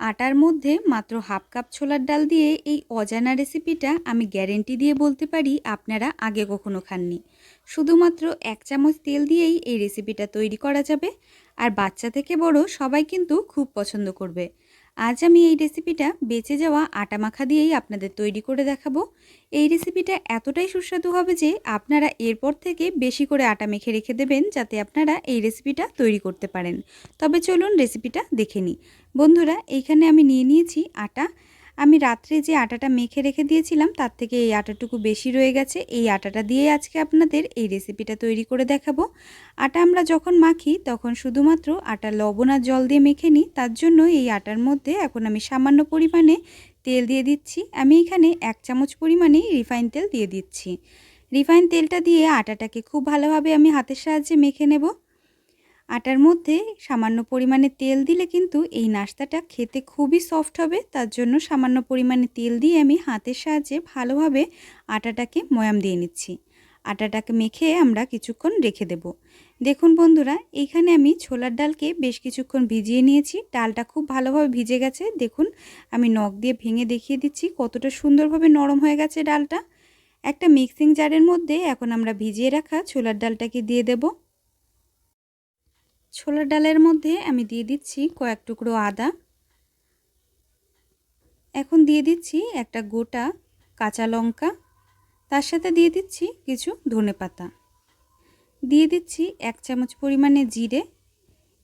আটার মধ্যে মাত্র হাফ কাপ ছোলার ডাল দিয়ে এই অজানা রেসিপিটা আমি গ্যারেন্টি দিয়ে বলতে পারি আপনারা আগে কখনো খাননি। শুধুমাত্র এক চামচ তেল দিয়েই এই রেসিপিটা তৈরি করা যাবে। আর বাচ্চা থেকে বড় সবাই কিন্তু খুব পছন্দ করবে। আজ আমি এই রেসিপিটা বেঁচে যাওয়া আটা মাখা দিয়েই আপনাদের তৈরি করে দেখাবো। এই রেসিপিটা এতটাই সুস্বাদু হবে যে আপনারা এরপর থেকে বেশি করে আটা মেখে রেখে দেবেন যাতে আপনারা এই রেসিপিটা তৈরি করতে পারেন। তবে চলুন রেসিপিটা দেখে নিই। বন্ধুরা এইখানে আমি নিয়ে নিয়েছি আটা। আমি রাত্রে যে আটাটা মেখে রেখে দিয়েছিলাম, তার থেকে এই আটাটুকু বেশি রয়ে গেছে। এই আটাটা দিয়ে আজকে আপনাদের এই রেসিপিটা তৈরি করে দেখাবো। আটা আমরা যখন মাখি, তখন শুধুমাত্র আটা, লবণ আর জল দিয়ে মেখে নিই। তার জন্য এই আটার মধ্যে এখন আমি সামান্য পরিমাণে তেল দিয়ে দিচ্ছি। আমি এখানে এক চামচ পরিমাণে রিফাইন তেল দিয়ে দিচ্ছি। রিফাইন তেলটা দিয়ে আটাটাকে খুব ভালোভাবে আমি হাতের সাহায্যে মেখে নেব। আটার মধ্যে সামান্য পরিমাণে তেল দিলে কিন্তু এই নাস্তাটা খেতে খুবই সফট হবে। তার জন্য সামান্য পরিমাণে তেল দিয়ে আমি হাতের সাহায্যে ভালোভাবে আটাটাকে ময়াম দিয়ে নিচ্ছি। আটাটাকে মেখে আমরা কিছুক্ষণ রেখে দেব। দেখুন বন্ধুরা এইখানে আমি ছোলার ডালকে বেশ কিছুক্ষণ ভিজিয়ে নিয়েছি। ডালটা খুব ভালোভাবে ভিজে গেছে। দেখুন, আমি নখ দিয়ে ভেঙে দেখিয়ে দিচ্ছি কতটা সুন্দরভাবে নরম হয়ে গেছে ডালটা। একটা মিক্সিং জারের মধ্যে এখন আমরা ভিজিয়ে রাখা ছোলার ডালটাকে দিয়ে দেবো। ছোলার ডালের মধ্যে আমি দিয়ে দিচ্ছি কয়েক টুকরো আদা। এখন দিয়ে দিচ্ছি একটা গোটা কাঁচা লঙ্কা। তার সাথে দিয়ে দিচ্ছি কিছু ধনে পাতা। দিয়ে দিচ্ছি এক চামচ পরিমাণে জিরে।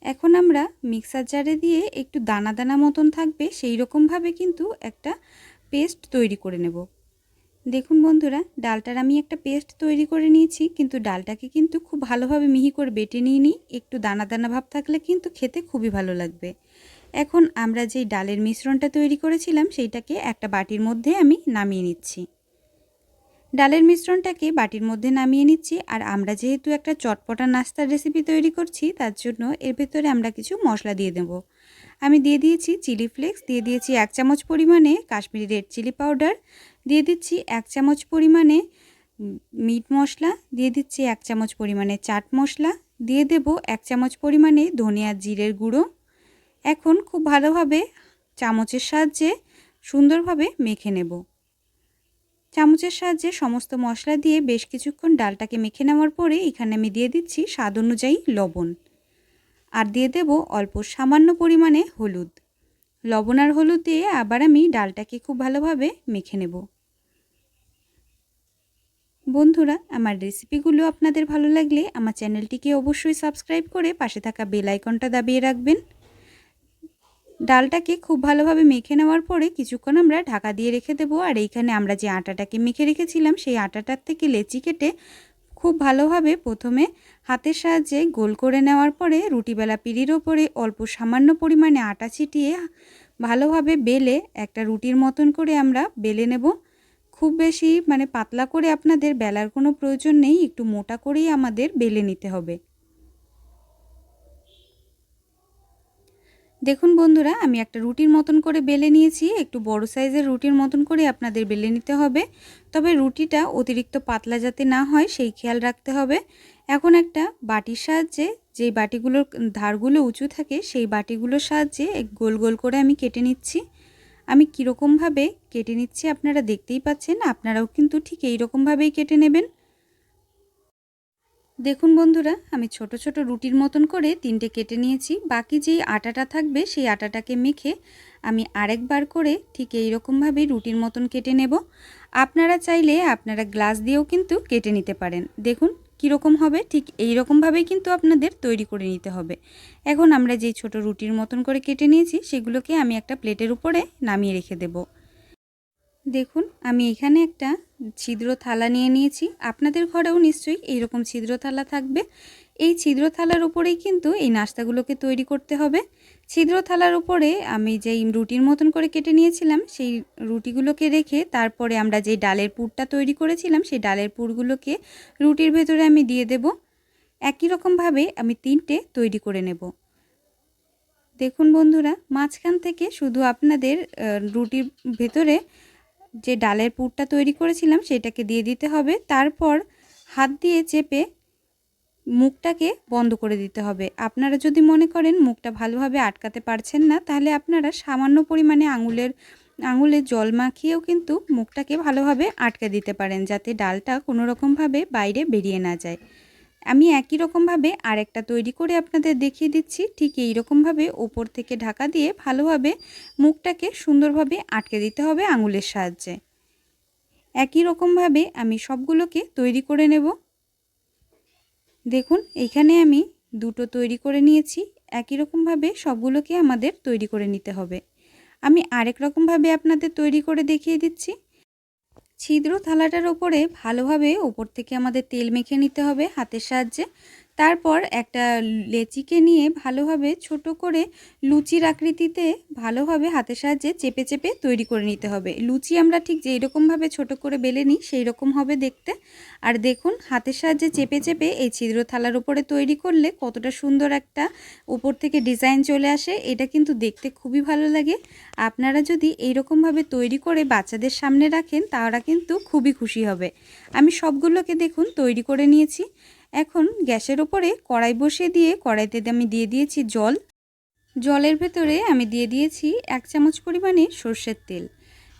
এখন আমরা মিক্সার জারে দিয়ে একটু দানা দানা মতন থাকবে সেই রকমভাবে কিন্তু একটা পেস্ট তৈরি করে নেব। দেখুন বন্ধুরা, ডালটার আমি একটা পেস্ট তৈরি করে নিয়েছি, কিন্তু ডালটাকে কিন্তু খুব ভালোভাবে মিহি করে বেটে নিয়ে নিই। একটু দানা দানা ভাব থাকলে কিন্তু খেতে খুবই ভালো লাগবে। এখন আমরা যেই ডালের মিশ্রণটা তৈরি করেছিলাম, সেইটাকে একটা বাটির মধ্যে আমি নামিয়ে নিচ্ছি। ডালের মিশ্রণটাকে বাটির মধ্যে নামিয়ে নিচ্ছি, আর আমরা যেহেতু একটা চটপটা নাস্তার রেসিপি তৈরি করছি, তার জন্য এর ভেতরে আমরা কিছু মশলা দিয়ে দেব। আমি দিয়ে দিয়েছি চিলি ফ্লেক্স, দিয়ে দিয়েছি এক চামচ পরিমাণে কাশ্মীরি রেড চিলি পাউডার, দিয়ে দিচ্ছি এক চামচ পরিমাণে মিট মশলা, দিয়ে দিচ্ছি এক চামচ পরিমাণে চাট মশলা, দিয়ে দেব এক চামচ পরিমাণে ধনিয়া জিরের গুঁড়ো। এখন খুব ভালোভাবে চামচের সাহায্যে সুন্দরভাবে মেখে নেব। চামচের সাহায্যে সমস্ত মশলা দিয়ে বেশ কিছুক্ষণ ডালটাকে মেখে নেওয়ার পরে এখানে আমি দিয়ে দিচ্ছি স্বাদ অনুযায়ী লবণ। আর দিয়ে দেব অল্প সামান্য পরিমাণে হলুদ। লবণ আর হলুদ দিয়ে আবার আমি ডালটাকে খুব ভালোভাবে মেখে নেব। বন্ধুরা, আমার রেসিপিগুলো আপনাদের ভালো লাগলে আমার চ্যানেলটিকে অবশ্যই সাবস্ক্রাইব করে পাশে থাকা বেল আইকনটা দাবিয়ে রাখবেন। ডালটাকে খুব ভালোভাবে মেখে নেওয়ার পরে কিছুক্ষণ আমরা ঢাকা দিয়ে রেখে দেবো। আর এইখানে আমরা যে আটাটাকে মেখে রেখেছিলাম, সেই আটাটার থেকে লেচি কেটে খুব ভালোভাবে প্রথমে হাতের সাহায্যে গোল করে নেওয়ার পরে রুটিবেলা পিঁড়ির ওপরে অল্প সামান্য পরিমাণে আটা ছিটিয়ে ভালোভাবে বেলে একটা রুটির মতন করে আমরা বেলে নেব। খুব বেশি মানে পাতলা করে আপনাদের বেলার কোনো প্রয়োজন নেই, একটু মোটা করেই আমাদের বেলে নিতে হবে। দেখুন বন্ধুরা, আমি একটা রুটির মতন করে বেলে নিয়েছি। একটু বড় সাইজের রুটির মতন করে আপনাদের বেলে নিতে হবে। তবে রুটিটা অতিরিক্ত পাতলা যাতে না হয়, সেই খেয়াল রাখতে হবে। এখন একটা বাটির সাহায্যে যেই বাটিগুলোর ধারগুলো উঁচু থাকে, সেই বাটিগুলোর সাহায্যে গোল গোল করে আমি কেটে নিচ্ছি। আমি কীরকমভাবে কেটে নিচ্ছি আপনারা দেখতেই পাচ্ছেন, আপনারাও কিন্তু ঠিক এইরকমভাবেই কেটে নেবেন। দেখুন বন্ধুরা, আমি ছোট ছোট রুটির মতন করে তিনটে কেটে নিয়েছি। বাকি যেই আটাটা থাকবে, সেই আটাটাকে মেখে আমি আরেকবার করে ঠিক এই রকমভাবেই রুটির মতন কেটে নেব। আপনারা চাইলে আপনারা গ্লাস দিয়েও কিন্তু কেটে নিতে পারেন। দেখুন কীরকম হবে, ঠিক এই রকমভাবেই কিন্তু আপনাদের তৈরি করে নিতে হবে। এখন আমরা যেই ছোট রুটির মতন করে কেটে নিয়েছি, সেগুলোকে আমি একটা প্লেটের উপরে নামিয়ে রেখে দেব। দেখুন, আমি এখানে একটা ছিদ্র থালা নিয়ে নিয়েছি। আপনাদের ঘরেও নিশ্চয়ই এইরকম ছিদ্র থালা থাকবে। এই ছিদ্র থালার উপরেই কিন্তু এই নাস্তাগুলোকে তৈরি করতে হবে। ছিদ্র থালার উপরে আমি যেই রুটির মতন করে কেটে নিয়েছিলাম, সেই রুটিগুলোকে রেখে তারপরে আমরা যেই ডালের পুরটা তৈরি করেছিলাম, সেই ডালের পুরগুলোকে রুটির ভেতরে আমি দিয়ে দেব। একই রকমভাবে আমি তিনটে তৈরি করে নেব। দেখুন বন্ধুরা, মাঝখান থেকে শুধু আপনাদের রুটির ভেতরে যে ডালের পুরটা তৈরি করেছিলাম সেটাকে দিয়ে দিতে হবে। তারপর হাত দিয়ে চেপে মুখটাকে বন্ধ করে দিতে হবে। আপনারা যদি মনে করেন মুখটা ভালোভাবে আটকাতে পারছেন না, তাহলে আপনারা সামান্য পরিমাণে আঙুলের, আঙুলে জল মাখিয়েও কিন্তু মুখটাকে ভালোভাবে আটকে দিতে পারেন, যাতে ডালটা কোনো রকমভাবে বাইরে বেরিয়ে না যায়। আমি একই রকমভাবে আরেকটা তৈরি করে আপনাদের দেখিয়ে দিচ্ছি। ঠিক এই রকমভাবে ওপর থেকে ঢাকা দিয়ে ভালোভাবে মুখটাকে সুন্দরভাবে আটকে দিতে হবে আঙুলের সাহায্যে। একই রকমভাবে আমি সবগুলোকে তৈরি করে নেব। দেখুন এইখানে আমি দুটো তৈরি করে নিয়েছি। একই রকমভাবে সবগুলোকে আমাদের তৈরি করে নিতে হবে। আমি আরেক রকমভাবে আপনাদের তৈরি করে দেখিয়ে দিচ্ছি। ছিদ্র থালাটার ওপরে ভালোভাবে ওপর থেকে আমাদের তেল মেখে নিতে হবে হাতের সাহায্যে। তারপর একটা লেচিকে নিয়ে ভালোভাবে ছোট করে লুচির আকৃতিতে ভালোভাবে হাতের সাহায্যে চেপে চেপে তৈরি করে নিতে হবে। লুচি আমরা ঠিক যেই রকমভাবে ছোট করে বেলে নিই সেই রকম হবে দেখতে। আর দেখুন, হাতের সাহায্যে চেপে চেপে এই ছিদ্র থালার উপরে তৈরি করলে কতটা সুন্দর একটা উপর থেকে ডিজাইন চলে আসে, এটা কিন্তু দেখতে খুবই ভালো লাগে। আপনারা যদি এইরকমভাবে তৈরি করে বাচ্চাদের সামনে রাখেন, তারা কিন্তু খুবই খুশি হবে। আমি সবগুলোকে দেখুন, তৈরি করে নিয়েছি। এখন গ্যাসের ওপরে কড়াই বসিয়ে দিয়ে কড়াইতে আমি দিয়ে দিয়েছি জল। জলের ভেতরে আমি দিয়ে দিয়েছি এক চামচ পরিমাণে সর্ষের তেল।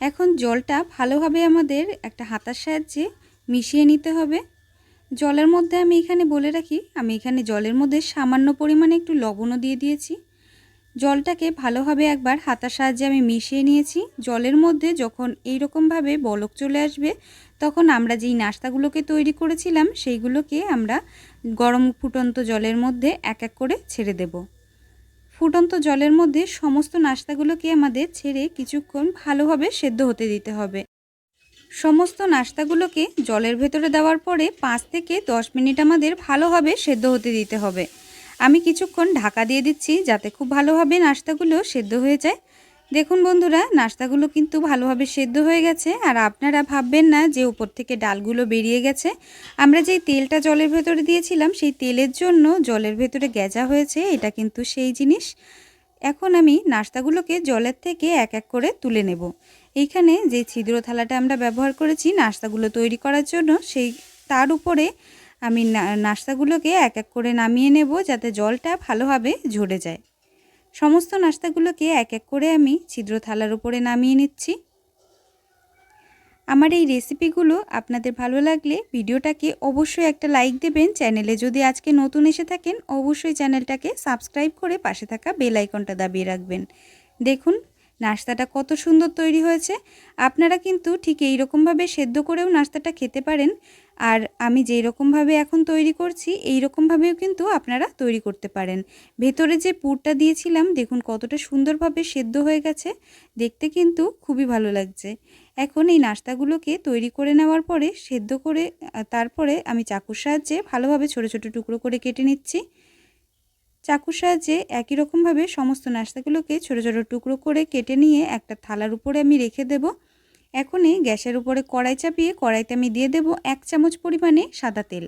এখন জলটা ভালোভাবে আমাদের একটা হাতার সাহায্যে মিশিয়ে নিতে হবে। জলের মধ্যে আমি এখানে বলে রাখি, আমি এখানে জলের মধ্যে সামান্য পরিমাণে একটু লবণও দিয়ে দিয়েছি। জলটাকে ভালোভাবে একবার হাতার সাহায্যে আমি মিশিয়ে নিয়েছি। জলের মধ্যে যখন এই রকমভাবে বলক চলে আসবে, তখন আমরা যেই নাস্তাগুলোকে তৈরি করেছিলাম, সেইগুলোকে আমরা গরম ফুটন্ত জলের মধ্যে এক এক করে ছেড়ে দেব। ফুটন্ত জলের মধ্যে সমস্ত নাস্তাগুলোকে আমাদের ছেড়ে কিছুক্ষণ ভালোভাবে সেদ্ধ হতে দিতে হবে। সমস্ত নাস্তাগুলোকে জলের ভেতরে দেওয়ার পরে পাঁচ থেকে দশ মিনিট আমাদের ভালোভাবে সেদ্ধ হতে দিতে হবে। আমি কিছুক্ষণ ঢাকা দিয়ে দিচ্ছি যাতে খুব ভালোভাবে নাস্তাগুলো সেদ্ধ হয়ে যায়। দেখুন বন্ধুরা, নাস্তাগুলো কিন্তু ভালোভাবে সেদ্ধ হয়ে গেছে। আর আপনারা ভাববেন না যে উপর থেকে ডালগুলো বেরিয়ে গেছে। আমরা যেই তেলটা জলের ভেতরে দিয়েছিলাম, সেই তেলের জন্য জলের ভেতরে গেজা হয়েছে, এটা কিন্তু সেই জিনিস। এখন আমি নাস্তাগুলোকে জলের থেকে এক এক করে তুলে নেব। এইখানে যে ছিদ্র থালাটা আমরা ব্যবহার করেছি নাস্তাগুলো তৈরি করার জন্য, সেই তার উপরে আমি নাস্তাগুলোকে এক এক করে নামিয়ে নেব যাতে জলটা ভালোভাবে ঝরে যায়। সমস্ত নাস্তাগুলোকে এক এক করে আমি ছিদ্র থালার উপরে নামিয়ে নিচ্ছি। আমার এই রেসিপিগুলো আপনাদের ভালো লাগলে ভিডিওটাকে অবশ্যই একটা লাইক দেবেন। চ্যানেলে যদি আজকে নতুন এসে থাকেন, অবশ্যই চ্যানেলটাকে সাবস্ক্রাইব করে পাশে থাকা বেল আইকনটা দাবিয়ে রাখবেন। দেখুন, নাস্তাটা কত সুন্দর তৈরি হয়েছে। আপনারা কিন্তু ঠিক এই রকমভাবে সেদ্ধ করেও নাস্তাটা খেতে পারেন। আর আমি যেই রকমভাবে এখন তৈরি করছি, এই রকমভাবেও কিন্তু আপনারা তৈরি করতে পারেন। ভেতরে যে পুরটা দিয়েছিলাম, দেখুন কতটা সুন্দরভাবে সেদ্ধ হয়ে গেছে, দেখতে কিন্তু খুবই ভালো লাগছে। এখন এই নাস্তাগুলোকে তৈরি করে নেওয়ার পরে, সেদ্ধ করে, তারপরে আমি চাকুর সাহায্যে ভালোভাবে ছোট ছোট টুকরো করে কেটে নিচ্ছি। চাকুর সাহায্যে একই রকমভাবে সমস্ত নাস্তাগুলোকে ছোটো ছোটো টুকরো করে কেটে নিয়ে একটা থালার উপরে আমি রেখে দেব। এখনই গ্যাসের উপরে কড়াই চাপিয়ে কড়াইতে আমি দিয়ে দেব এক চামচ পরিমাণে সাদা তেল।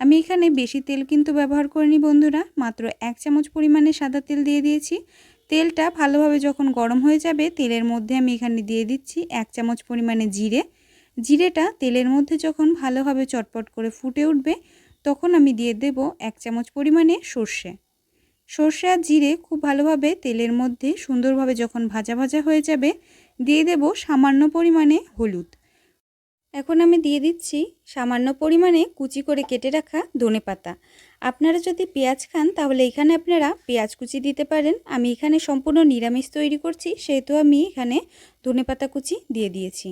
আমি এখানে বেশি তেল কিন্তু ব্যবহার করিনি বন্ধুরা, মাত্র এক চামচ পরিমাণে সাদা তেল দিয়ে দিয়েছি। তেলটা ভালোভাবে যখন গরম হয়ে যাবে, তেলের মধ্যে আমি এখানে দিয়ে দিচ্ছি এক চামচ পরিমাণে জিরে। জিরেটা তেলের মধ্যে যখন ভালোভাবে চটপট করে ফুটে উঠবে, তখন আমি দিয়ে দেব এক চামচ পরিমাণে সর্ষে। সর্ষে আর জিরে খুব ভালোভাবে তেলের মধ্যে সুন্দরভাবে যখন ভাজা ভাজা হয়ে যাবে দিয়ে দেব সামান্য পরিমাণে হলুদ। এখন আমি দিয়ে দিচ্ছি সামান্য পরিমাণে কুচি করে কেটে রাখা ধনে পাতা। আপনারা যদি পেঁয়াজ খান, তাহলে এখানে আপনারা পেঁয়াজ কুচি দিতে পারেন। আমি এখানে সম্পূর্ণ নিরামিষ তৈরি করছি, সেহেতু আমি এখানে ধনে পাতা কুচি দিয়ে দিয়েছি।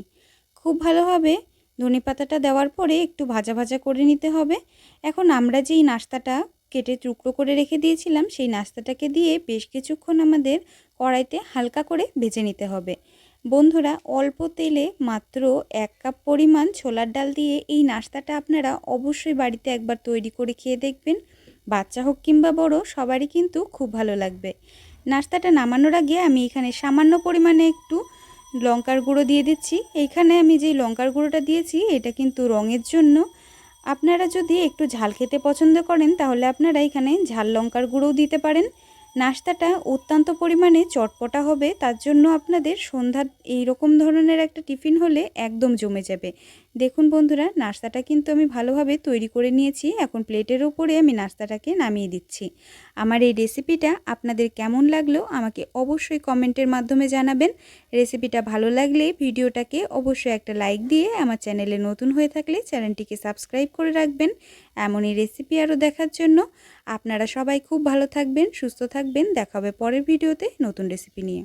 খুব ভালোভাবে ধনে পাতাটা দেওয়ার পরে একটু ভাজা ভাজা করে নিতে হবে। এখন আমরা যেই নাস্তাটা কেটে টুকরো করে রেখে দিয়েছিলাম, সেই নাস্তাটাকে দিয়ে বেশ কিছুক্ষণ আমাদের কড়াইতে হালকা করে ভেজে নিতে হবে। বন্ধুরা, অল্প তেলে মাত্র এক কাপ পরিমাণ ছোলার ডাল দিয়ে এই নাস্তাটা আপনারা অবশ্যই বাড়িতে একবার তৈরি করে খেয়ে দেখবেন। বাচ্চা হোক কিংবা বড়, সবারই কিন্তু খুব ভালো লাগবে। নাস্তাটা নামানোর আগে আমি এখানে সামান্য পরিমাণে একটু লঙ্কার গুঁড়ো দিয়ে দিচ্ছি। এইখানে আমি যেই লঙ্কার গুঁড়োটা দিয়েছি, এটা কিন্তু রঙের জন্য। আপনারা যদি একটু ঝাল খেতে পছন্দ করেন, তাহলে আপনারা এখানে ঝাল লঙ্কার গুঁড়োও দিতে পারেন। নাস্তাটা অত্যন্ত পরিমাণে চটপটা হবে, তার জন্য আপনাদের সন্ধ্যার এই রকম ধরনের একটা টিফিন হলে একদম জমে যাবে। দেখুন বন্ধুরা, নাস্তাটা কিন্তু আমি ভালোভাবে তৈরি করে নিয়েছি। এখন প্লেটের ওপরে আমি নাস্তাটাকে নামিয়ে দিচ্ছি। আমার এই রেসিপিটা আপনাদের কেমন লাগল আমাকে অবশ্যই কমেন্টের মাধ্যমে জানাবেন। রেসিপিটা ভালো লাগলে ভিডিওটাকে অবশ্যই একটা লাইক দিয়ে আমার চ্যানেলে নতুন হয়ে থাকলে চ্যানেলটিকে সাবস্ক্রাইব করে রাখবেন। এমনই রেসিপি আরও দেখার জন্য আপনারা সবাই খুব ভালো থাকবেন, সুস্থ থাকবেন। দেখা হবে পরের ভিডিওতে নতুন রেসিপি নিয়ে।